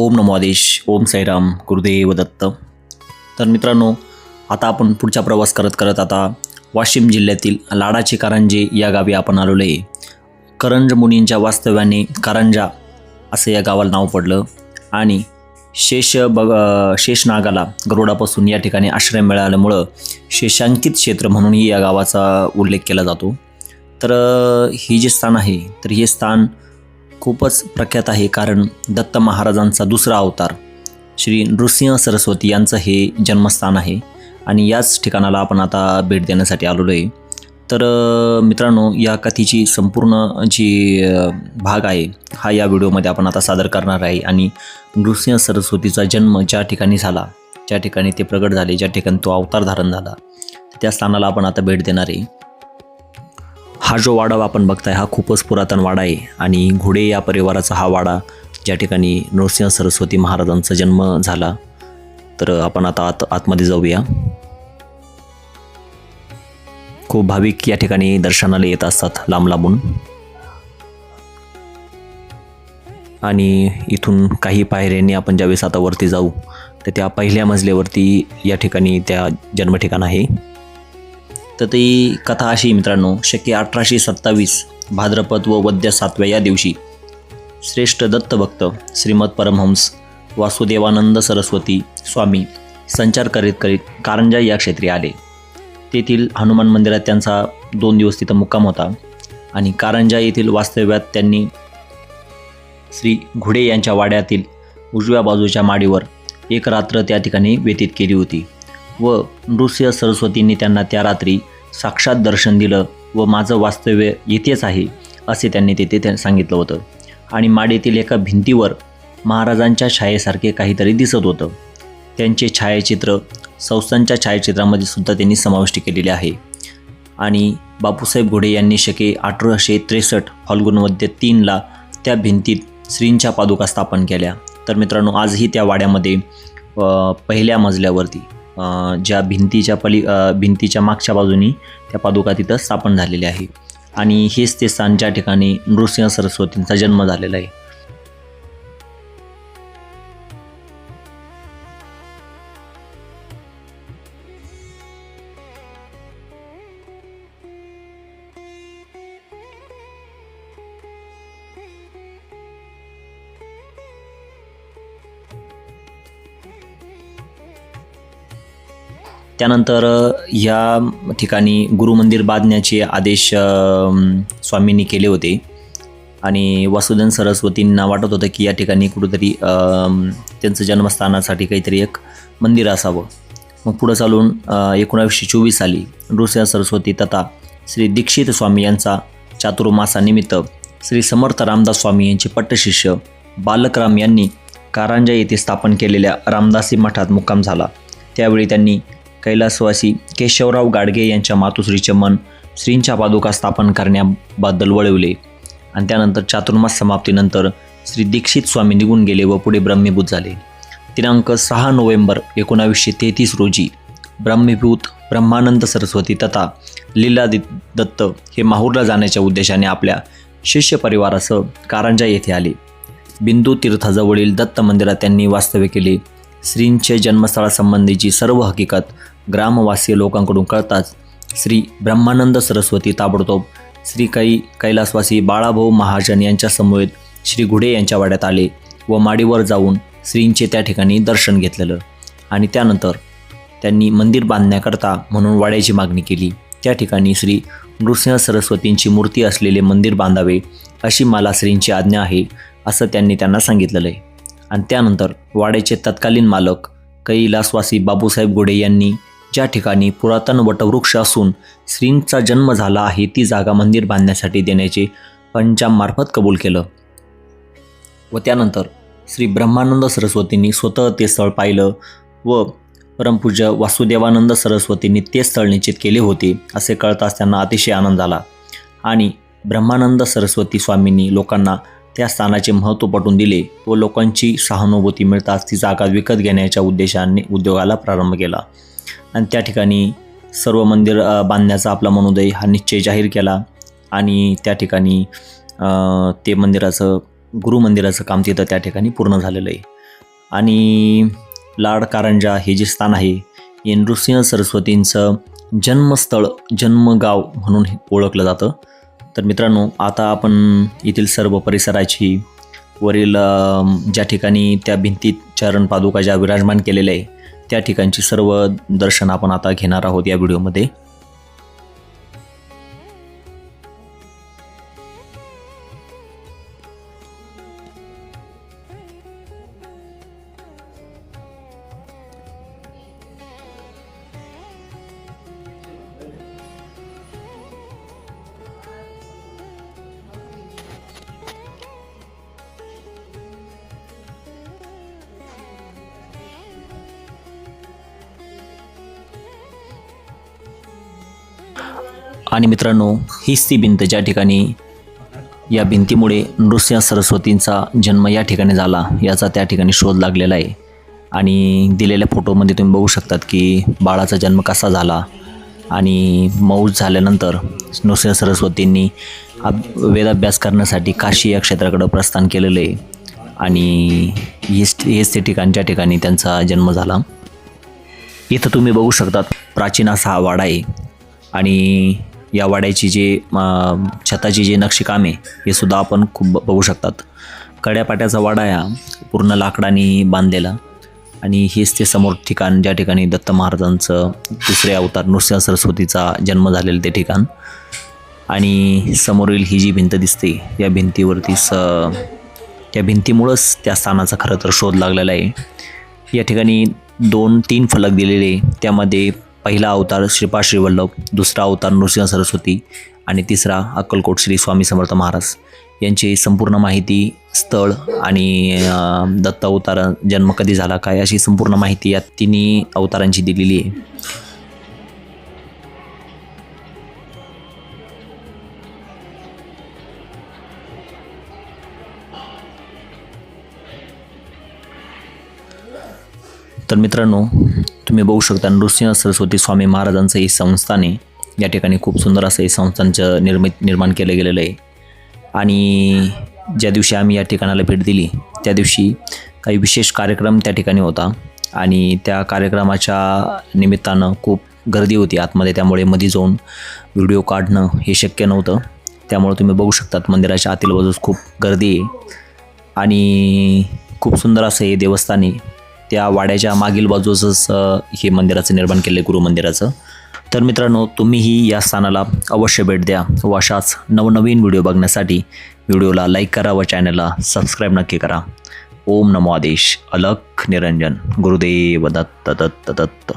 ओम नमो आदेश ओम साईराम गुरुदेव दत्त. तर मित्रांनो आता आपण पुढचा प्रवास करत करत आता वाशिम जिल्ह्यातील लाडाचे कारंजे या गावी आपण आलेलो आहे. करंज मुनींच्या वास्तव्याने कारंजा असं या गावाला नाव पडलं आणि शेष बग शेषनागाला गरुडापासून या ठिकाणी आश्रय मिळाल्यामुळं शेषांकित क्षेत्र म्हणूनही या गावाचा उल्लेख केला जातो. तर हे ही जे स्थान आहे तर हे स्थान खूपच प्रख्यात आहे कारण दत्त महाराजांचा दुसरा अवतार श्री नृसिंह सरस्वती यांचं हे जन्मस्थान आहे. आणि याच ठिकाणाला आपण आता भेट देण्यासाठी आलेलो आहे. तर मित्रांनो या कथेची संपूर्ण जी भाग आहे हा या व्हिडिओमध्ये आपण आता सादर करणार आहे. आणि नृसिंह सरस्वतीचा जन्म ज्या ठिकाणी झाला ज्या ठिकाणी ते प्रगट झाले ज्या ठिकाणी तो अवतार धारण झाला त्या स्थानाला आपण आता भेट देणार आहे. हा जो वाडा आपण बघताय हा खूपच पुरातन वाडा आहे. आणि घोडे या परिवाराचा हा वाडा ज्या ठिकाणी नृसिंह सरस्वती महाराजांचा जन्म झाला. तर आपण आता आत आतमध्ये जाऊया. खूप भाविक या ठिकाणी दर्शनाला येत असतात लांब लांबून. आणि इथून काही पायऱ्यांनी आपण ज्यावेळेस आता वरती जाऊ तर त्या पहिल्या मजल्यावरती या ठिकाणी त्या जन्मठिकाण आहे. तर ती कथा अशी मित्रांनो शके अठराशे सत्तावीस भाद्रपद व वद्य सातव्या या दिवशी. श्रेष्ठ दत्तभक्त श्रीमद परमहंस वासुदेवानंद सरस्वती स्वामी संचार करीत करीत कारंजा या क्षेत्री आले. तेथील हनुमान मंदिरात त्यांचा दोन दिवस तिथं मुक्काम होता आणि कारंजा येथील वास्तव्यात त्यांनी श्री घुडे यांच्या वाड्यातील उजव्या बाजूच्या माडीवर एक रात्र त्या ठिकाणी व्यतीत केली होती व नृसिंह सरस्वतींनी त्यांना त्या रात्री साक्षात दर्शन दिलं व माझं वास्तव्य येथेच आहे असे त्यांनी तेथे त्या- सांगितलं होतं. आणि माडेतील एका भिंतीवर महाराजांच्या छायेसारखे काहीतरी दिसत होतं. त्यांचे छायाचित्र संस्थांच्या छायाचित्रामध्ये सुद्धा त्यांनी समाविष्ट केलेले आहे. आणि बापूसाहेब घोडे यांनी शके अठराशे त्रेसष्ट फाल्गुनमध्ये तीनला त्या भिंतीत श्रींच्या पादुका स्थापन केल्या. तर मित्रांनो आजही त्या वाड्यामध्ये पहिल्या मजल्यावरती ज्या भिंतीच्या पली भिंतीच्या मागच्या बाजूनी त्या पादुका तिथं स्थापन झालेल्या आहे आणि हेच ते स्थान ज्या ठिकाणी नृसिंह सरस्वतींचा जन्म झालेला आहे. त्यानंतर ह्या ठिकाणी गुरुमंदिर बांधण्याचे आदेश स्वामींनी केले होते. आणि वसुधन सरस्वतींना वाटत होतं की या ठिकाणी कुठंतरी त्यांचं जन्मस्थानासाठी काहीतरी एक मंदिर असावं. मग पुढं चालून एकोणावीसशे चोवीस साली नृसिंह सरस्वती तथा श्री दीक्षित स्वामी यांचा चातुर्मासानिमित्त श्री समर्थ रामदास स्वामी यांचे पट्टशिष्य बालकराम यांनी कारंजा येथे स्थापन केलेल्या रामदासी मठात मुक्काम झाला. त्यावेळी त्यांनी कैलासवासी केशवराव गाडगे यांच्या मातुश्रीचे मन श्रींच्या पादुका स्थापन करण्याबद्दल वळवले. आणि त्यानंतर चातुर्मास समाप्तीनंतर श्री दीक्षित स्वामी निघून गेले व पुढे ब्रह्मीभूत झाले. दिनांक सहा नोव्हेंबर एकोणावीसशे तेहतीस रोजी ब्रह्मीभूत ब्रह्मानंद सरस्वती तथा लीला दि- दत्त हे माहूरला जाण्याच्या उद्देशाने आपल्या शिष्य परिवारासह कारंजा येथे आले. बिंदू तीर्थाजवळील दत्त मंदिरात त्यांनी वास्तव्य केले. श्रींचे जन्मस्थळासंबंधीची सर्व हकीकत ग्रामवासीय लोकांकडून कळताच श्री ब्रह्मानंद सरस्वती ताबडतोब श्री कै कैलासवासी बाळाभाऊ महाजन यांच्या समवेत श्री घुडे यांच्या वाड्यात आले व माडीवर जाऊन श्रींचे त्या ठिकाणी दर्शन घेतलेलं आणि त्यानंतर त्यांनी मंदिर बांधण्याकरता म्हणून वाड्याची मागणी केली. त्या ठिकाणी श्री नृसिंह सरस्वतींची मूर्ती असलेले मंदिर बांधावे अशी मला श्रींची आज्ञा आहे असं त्यांनी त्यांना सांगितलेलं आहे. आणि त्यानंतर वाड्याचे तत्कालीन मालक कैलासवासी बाबूसाहेब गोडे यांनी ज्या ठिकाणी पुरातन वटवृक्ष असून श्रींचा जन्म झाला आहे ती जागा मंदिर बांधण्यासाठी देण्याचे पंचांमार्फत कबूल केलं. व त्यानंतर श्री ब्रह्मानंद सरस्वतींनी स्वतः ते स्थळ पाहिलं व परमपूज्य वासुदेवानंद सरस्वतींनी ते स्थळ निश्चित केले होते असे कळताच त्यांना अतिशय आनंद झाला. आणि ब्रह्मानंद सरस्वती स्वामींनी लोकांना त्या स्थानाचे महत्त्व पटवून दिले व लोकांची सहानुभूती मिळताच ती जागा विकत घेण्याच्या उद्देशाने उद्योगाला प्रारंभ केला. आणि त्या ठिकाणी सर्व मंदिर बांधण्याचा आपला मनोदय हा निश्चय जाहीर केला. आणि त्या ठिकाणी ते मंदिराचं गुरुमंदिराचं काम तिथं त्या ठिकाणी पूर्ण झालेलं आहे. आणि लाड कारंजा हे जे स्थान आहे हे नृसिंह सरस्वतींचं जन्मस्थळ जन्मगाव म्हणून हे ओळखलं जातं. तर मित्रांनो आता आपण येथील सर्व परिसराची वरील ज्या ठिकाणी त्या भिंतीत चरण पादुका ज्या विराजमान केलेल्या आहे त्या ठिकाणची सर्व दर्शन आपण आता घेणार आहोत या व्हिडिओमध्ये. आणि मित्रांनो हीच ती भिंत ज्या ठिकाणी या भिंतीमुळे नृसिंह सरस्वतींचा जन्म या ठिकाणी झाला याचा त्या ठिकाणी शोध लागलेला आहे. आणि दिलेल्या फोटोमध्ये तुम्ही बघू शकतात की बाळाचा जन्म कसा झाला आणि मौज झाल्यानंतर नृसिंह सरस्वतींनी अब वेदाभ्यास करण्यासाठी काशी या क्षेत्राकडं प्रस्थान केलेलं आहे. आणि हेच हेच ते ठिकाण ज्या ठिकाणी त्यांचा जन्म झाला. इथं तुम्ही बघू शकतात प्राचीन असा हा वाडा आहे. आणि या वाड्याची जे छताची जे नक्षीकाम आहे हे सुद्धा आपण खूप ब- बघू शकतात. कड्यापाट्याचा वाडा या पूर्ण लाकडाने बांधलेला आणि हेच ते समोर ठिकाण ज्या ठिकाणी दत्त महाराजांचं दुसरे अवतार नृसिंह सरस्वतीचा जन्म झालेलं ते ठिकाण. आणि समोरील ही जी भिंत दिसते या भिंतीवरती स त्या भिंतीमुळंच त्या स्थानाचा खरं तर शोध लागलेला आहे. या ठिकाणी दोन तीन फलक दिलेले त्यामध्ये पहिला अवतार श्रीपा श्रीवल्लभ दुसरा अवतार नृसिंह सरस्वती आणि तिसरा अक्कलकोट श्री स्वामी समर्थ महाराज. यांची संपूर्ण माहिती स्थळ आणि दत्त अवतार जन्म कधी झाला काय अशी संपूर्ण माहिती या तिन्ही अवतारांची दिलेली आहे. तर मित्रांनो तुम्ही बघू शकता नृसिंह सरस्वती स्वामी महाराजांचं हे संस्थान आहे. या ठिकाणी खूप सुंदर असं हे संस्थांचं निर्मित निर्माण केलं गेलेलं आहे. आणि ज्या दिवशी आम्ही या ठिकाणाला भेट दिली त्या दिवशी काही विशेष कार्यक्रम त्या ठिकाणी होता. आणि त्या कार्यक्रमाच्या निमित्तानं खूप गर्दी होती आतमध्ये त्यामुळे मध्ये जाऊन व्हिडिओ काढणं हे शक्य नव्हतं. त्यामुळे तुम्ही बघू शकतात मंदिराच्या आतील बाजूस खूप गर्दी आहे. आणि खूप सुंदर असं हे देवस्थान आहे. त्या वाड्याच्या मागील बाजूचंच हे मंदिराचं निर्माण केलं आहे गुरुमंदिराचं तर मित्रांनो तुम्हीही या स्थानाला अवश्य भेट द्या. व अशाच नवनवीन व्हिडिओ बघण्यासाठी व्हिडिओला लाईक करा व चॅनलला सबस्क्राईब नक्की करा. ओम नमो आदेश. अलख निरंजन. गुरुदेव दत्त दत्त दत्त.